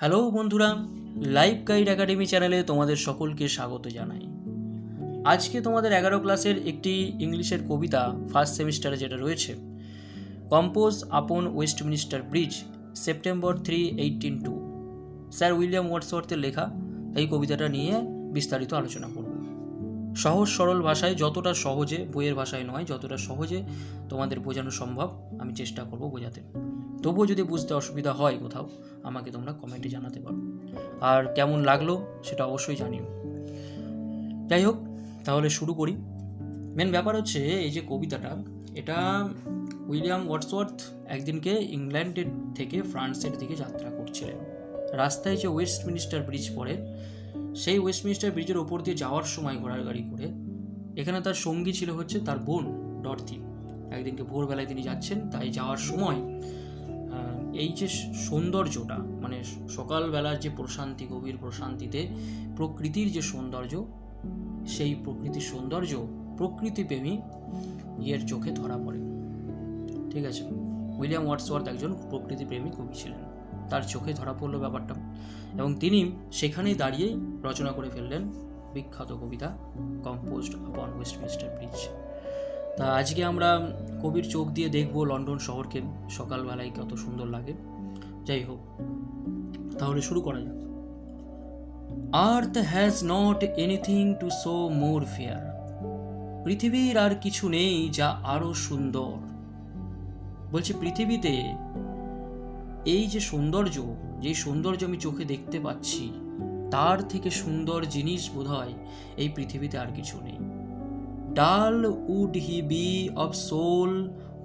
Hello বন্ধুরা live guide academy চ্যানেলে তোমাদের সকলকে স্বাগত জানাই। আজকে তোমাদের এগারো ক্লাসের একটি ইংলিশের কবিতা ফার্স্ট সেমিস্টারে যেটা রয়েছে compose upon Westminster Bridge September three eighteen two sir William ওয়ার্ডসওয়ার্থের লেখা এই কবিতাটা নিয়ে বিস্তারিত আলোচনা করব। সহজ সরল ভাষায়, যতটা সহজে, বইয়ের ভাষায় নয়, যতটা সহজে তোমাদের বোঝানো সম্ভব, আমি চেষ্টা করব বোঝাতে। তবুও যদি বুঝতে অসুবিধা হয় কোথাও, আমাকে তোমরা কমেন্টে জানাতে পারো। আর কেমন লাগল সেটা অবশ্যই জানিও। যাই হোক, তাহলে শুরু করি। মেন ব্যাপার হচ্ছে এই যে কবিতাটা, এটা উইলিয়াম ওয়াটসওয়ার্থ একদিনকে ইংল্যান্ডের থেকে, ফ্রান্সের দিকে যাত্রা করছিলেন। রাস্তায় যে ওয়েস্টমিনিস্টার ব্রিজ পড়ে, সেই ওয়েস্টমিনিস্টার ব্রিজের ওপর দিয়ে যাওয়ার সময় ঘোড়ার গাড়ি করে, এখানে তার সঙ্গী ছিল হচ্ছে তার বোন ডরথি। একদিনকে ভোরবেলায় তিনি যাচ্ছেন, তাই যাওয়ার সময় এই যে সৌন্দর্যটা মানে সকালবেলার যে প্রশান্তি, গভীর প্রশান্তিতে প্রকৃতির যে সৌন্দর্য, সেই প্রকৃতির সৌন্দর্য প্রকৃতিপ্রেমী ইয়ের চোখে ধরা পড়ে। ঠিক আছে? উইলিয়াম ওয়াটসওয়ার্থ একজন প্রকৃতিপ্রেমী কবি ছিলেন। তার চোখে ধরা পড়ল ব্যাপারটা। এবং তিনি সেখানেই দাঁড়িয়েই রচনা করে ফেললেন বিখ্যাত কবিতা কম্পোজড আপন ওয়েস্টমিনিস্টার ব্রিজ তা আজকে আমরা কবির চোখ দিয়ে দেখব লন্ডন শহরকে, সকালবেলায় কত সুন্দর লাগে। যাই হোক, তাহলে শুরু করা যাক। Earth has not anything to show more fair পৃথিবীর আর কিছু নেই যা আরও সুন্দর। বলছে পৃথিবীতে এই যে সৌন্দর্য যে সৌন্দর্য আমি চোখে দেখতে পাচ্ছি, তার থেকে সুন্দর জিনিস বোধহয় এই পৃথিবীতে আর কিছু নেই। Dull would he be of soul,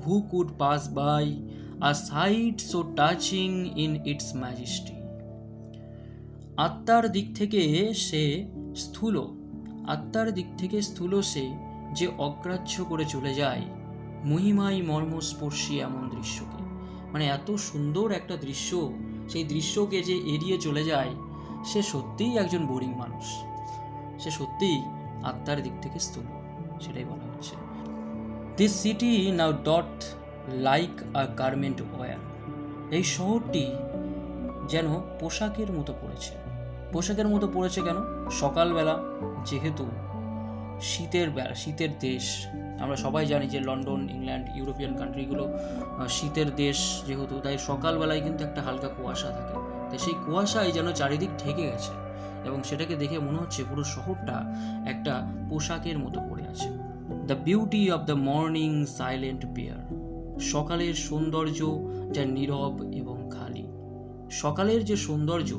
who could pass by, a sight so touching in its majesty. আত্মার দিক থেকে সে স্থূল, আত্মার দিক থেকে স্থূল সে যে অগ্রাহ্য করে চলে যায় মহিমাই মর্মস্পর্শী এমন দৃশ্যকে। মানে এত সুন্দর একটা দৃশ্য, সেই দৃশ্যকে যে এড়িয়ে চলে যায়, সে সত্যিই একজন বোরিং মানুষ। সে সত্যিই আত্মার দিক থেকে স্থূল, সেটাই বলা হচ্ছে। This city now doth like a garment wear এই শহরটি যেন পোশাকের মতো পড়েছে। পোশাকের মতো পড়েছে কেন? সকালবেলা যেহেতু শীতের বেলা, শীতের দেশ। আমরা সবাই জানি যে লন্ডন, ইংল্যান্ড, ইউরোপিয়ান কান্ট্রিগুলো শীতের দেশ যেহেতু, তাই সকালবেলায় কিন্তু একটা হালকা কুয়াশা থাকে। তো সেই কুয়াশায় যেন চারিদিক ঢেকে গেছে এবং সেটাকে দেখে মনে হচ্ছে পুরো শহরটা একটা পোশাকের মতো পড়ে আছে। The beauty of the morning silent bare সকালের সৌন্দর্য যা নীরব এবং খালি। সকালের যে সৌন্দর্য,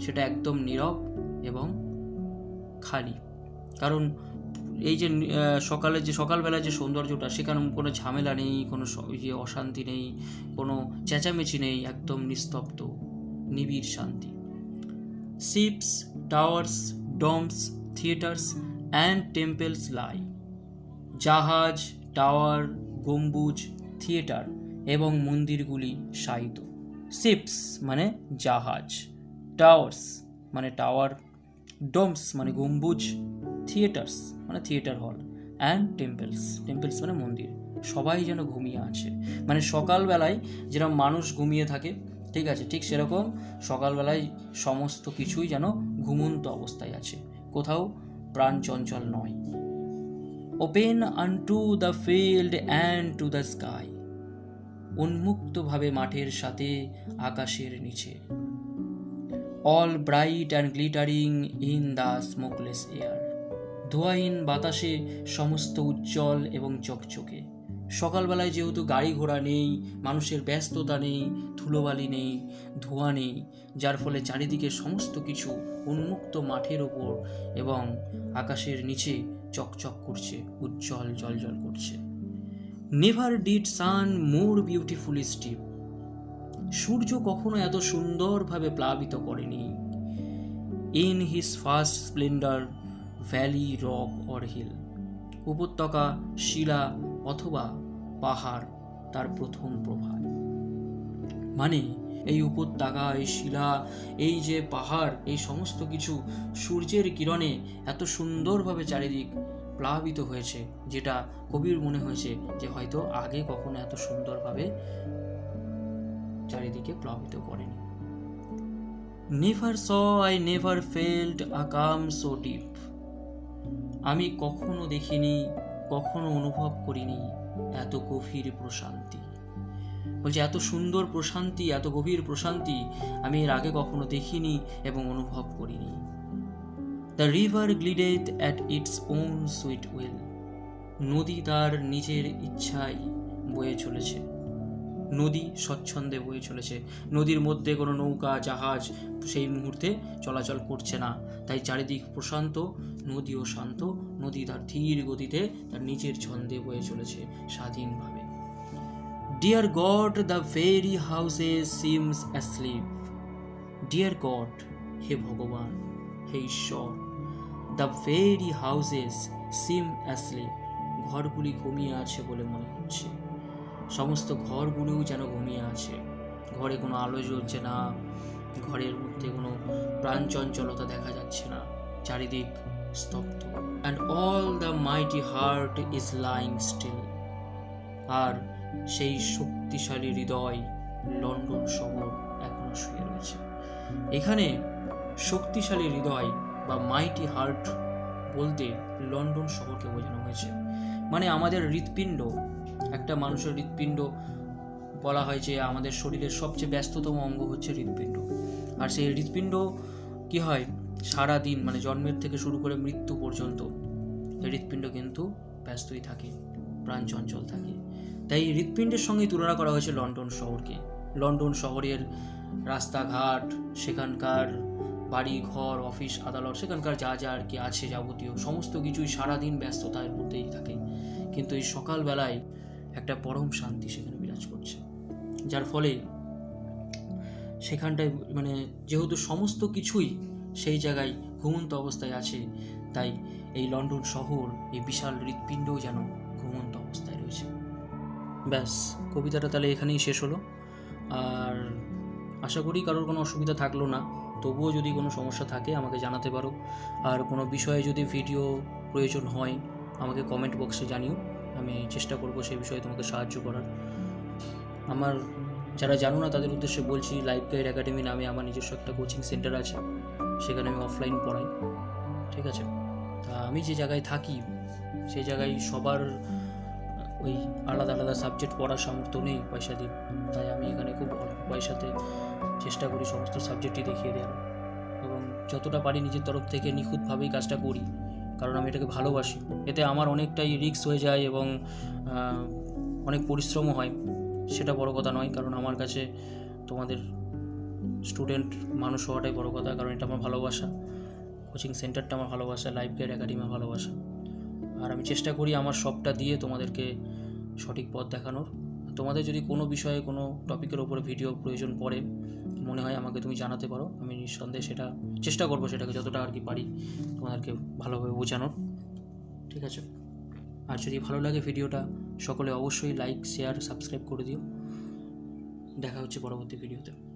সেটা একদম নীরব এবং খালি। কারণ এই যে আহ, সকালের যে সকালবেলার যে সৌন্দর্যটা সেখানে কোনো ঝামেলা নেই কোনো ইয়ে অশান্তি নেই কোনো চেঁচামেচি নেই একদম নিস্তব্ধ নিবিড় শান্তি। Ships towers domes theatres and temples lie. জাহাজ টাওয়ার গম্বুজ থিয়েটার এবং মন্দিরগুলি শায়িত। শিপস মানে জাহাজ টাওয়ার্স মানে টাওয়ার ডোমস মানে গম্বুজ থিয়েটার্স মানে থিয়েটার হল অ্যান্ড টেম্পলস টেম্পলস মানে মন্দির, সবাই যেন ঘুমিয়ে আছে। মানে সকালবেলায় যেরকম মানুষ ঘুমিয়ে থাকে, ঠিক আছে, ঠিক সেরকম সকালবেলায় সমস্ত কিছুই যেন ঘুমন্ত অবস্থায় আছে, কোথাও প্রাণ চঞ্চল নয়। Open unto the field and to the sky উন্মুক্তভাবে মাঠের সাথে আকাশের নিচে all bright and glittering in the smokeless air ধোয়াহীন বাতাসে সমস্ত উজ্জ্বল এবং চকচকে। সকালবেলায় যেহেতু গাড়ি ঘোড়া নেই, মানুষের ব্যস্ততা নেই, ধুলোবালি নেই, ধোঁয়া নেই, যার ফলে চারিদিকে সমস্ত কিছু উন্মুক্ত মাঠের ওপর এবং আকাশের নিচে চকচক করছে, উজ্জ্বল জলজল করছে। Never did sun more beautifully steep. সূর্য কখনো এত সুন্দরভাবে প্লাবিত করেনি। In his first splendour valley, rock, or hill. উপত্যকা, শিলা অথবা পাহাড় তার প্রথম প্রভাত মানে এই উপত্যকা, এই শিলা, এই যে পাহাড়, এই সমস্ত কিছু সূর্যের কিরণে এত সুন্দরভাবে চারিদিক প্লাবিত হয়েছে, যেটা কবির মনে হয়েছে যে হয়তো আগে কখনো এত সুন্দরভাবে চারিদিকে প্লাবিত করেনি। Never saw I never felt a calm so deep আমি কখনো দেখিনি, কখনো অনুভব করিনি এত গভীর প্রশান্তি। বলছে, এত সুন্দর প্রশান্তি, এত গভীর প্রশান্তি আমি এর আগে কখনো দেখিনি এবং অনুভব করিনি। The river glided at its own sweet will নদী তার নিজের ইচ্ছায় বয়ে চলেছে। নদী স্বচ্ছন্দে বয়ে চলেছে। নদীর মধ্যে কোনো নৌকা, জাহাজ সেই মুহূর্তে চলাচল করছে না। তাই চারিদিক প্রশান্ত, নদীও শান্ত। নদী তার ধীর গতিতে তার নিজের ছন্দে বয়ে চলেছে স্বাধীনভাবে। Dear God the very houses seems asleep dear God হে ভগবান, হে ঈশ্বর the very houses seem asleep ঘরগুলি ঘুমিয়ে আছে বলে মনে হচ্ছে। সমস্ত ঘরগুলোও যেন ঘুমিয়ে আছে। ঘরে কোনো আলো জ্বলছে না। ঘরের মধ্যে কোনো প্রাণচঞ্চলতা দেখা যাচ্ছে না। চারিদিক স্তব্ধ। And all the mighty heart is lying still আর সেই শক্তিশালী হৃদয় লন্ডন শহর এখনও শুয়ে রয়েছে। এখানে শক্তিশালী হৃদয় বা মাইটি হার্ট বলতে লন্ডন শহরকে বোঝানো হয়েছে। মানে আমাদের হৃৎপিণ্ড একটা মানুষের হৃৎপিণ্ড বলা হয় যে আমাদের শরীরের সবচেয়ে ব্যস্ততম অঙ্গ হচ্ছে হৃৎপিণ্ড। আর সেই হৃৎপিণ্ড কি হয়? সারা দিন মানে জন্মের থেকে শুরু করে মৃত্যু পর্যন্ত হৃৎপিণ্ড কিন্তু ব্যস্তই থাকে, প্রাণ চঞ্চল থাকে। তাই হৃৎপিণ্ডের সঙ্গেই তুলনা করা হয়েছে লন্ডন শহরকে। লন্ডন শহরের রাস্তাঘাট, সেখানকার বাড়ি, ঘর, অফিস, আদালত, সেখানকার যা যা আর কি আছে যাবতীয়, সমস্ত কিছুই সারাদিন ব্যস্ততার মধ্যেই থাকে। কিন্তু এই সকালবেলায় একটা পরম শান্তি সেখানে বিরাজ করছে। যার ফলে সেখানটায় মানে যেহেতু সমস্ত কিছুই সেই জায়গায় ঘুমন্ত অবস্থায় আছে, তাই এই লন্ডন শহর, এই বিশাল হৃৎপিণ্ডও যেন ঘুমন্ত অবস্থায় রয়েছে। ব্যাস, কবিতাটা তাহলে এখানেই শেষ হলো। আর আশা করি কারোর কোনো অসুবিধা থাকল না। তবুও যদি কোনো সমস্যা থাকে আমাকে জানাতে পারো। আর কোনো বিষয়ে যদি ভিডিও প্রয়োজন হয়, আমাকে কমেন্ট বক্সে জানিও। আমি চেষ্টা করব সেই বিষয়ে তোমাকে সাহায্য করার। আমার যারা জানো না, তাদের উদ্দেশ্যে বলছি লাইফ গাইড একাডেমি নামে আমার নিজস্ব একটা কোচিং সেন্টার আছে। সেখানে আমি অফলাইন পড়াই। ঠিক আছে? তা আমি যে জায়গায় থাকি, সেই জায়গায় সবার ওই আলাদা আলাদা সাবজেক্ট পড়ার সামর্থ্য নেই পয়সা দিয়ে। তাই আমি এখানে খুব অল্প পয়সাতে চেষ্টা করি সমস্ত সাবজেক্টই দেখিয়ে দেওয়ার। এবং যতটা পারি নিজের তরফ থেকে নিখুঁতভাবেই কাজটা করি। কারণ আমি এটাকে ভালোবাসি। এতে আমার অনেকটাই রিস্ক হয়ে যায় এবং অনেক পরিশ্রমও হয়। সেটা বড় কথা নয়, কারণ আমার কাছে তোমাদের স্টুডেন্ট মানুষ হওয়াটাই বড় কথা, কারণ এটা আমার ভালোবাসা। কোচিং সেন্টারটা আমার ভালোবাসা, লাইফ গাইড একাডেমি ভালোবাসা। আর আমি চেষ্টা করি আমার সবটা দিয়ে তোমাদেরকে সঠিক পথ দেখানোর। তোমাদের যদি কোনো বিষয়ে কোনো টপিকের ওপরে ভিডিও প্রয়োজন পড়ে, মনে হয় আমাকে তুমি জানাতে পারো। আমি নিঃসন্দেহে সেটা চেষ্টা করব সেটাকে যতটা আর কি পারি তোমাদেরকে ভালোভাবে বোঝানোর। ঠিক আছে? আর যদি ভালো লাগে ভিডিওটা সকলে অবশ্যই লাইক শেয়ার সাবস্ক্রাইব করে দিও। দেখা হচ্ছে পরবর্তী ভিডিওতে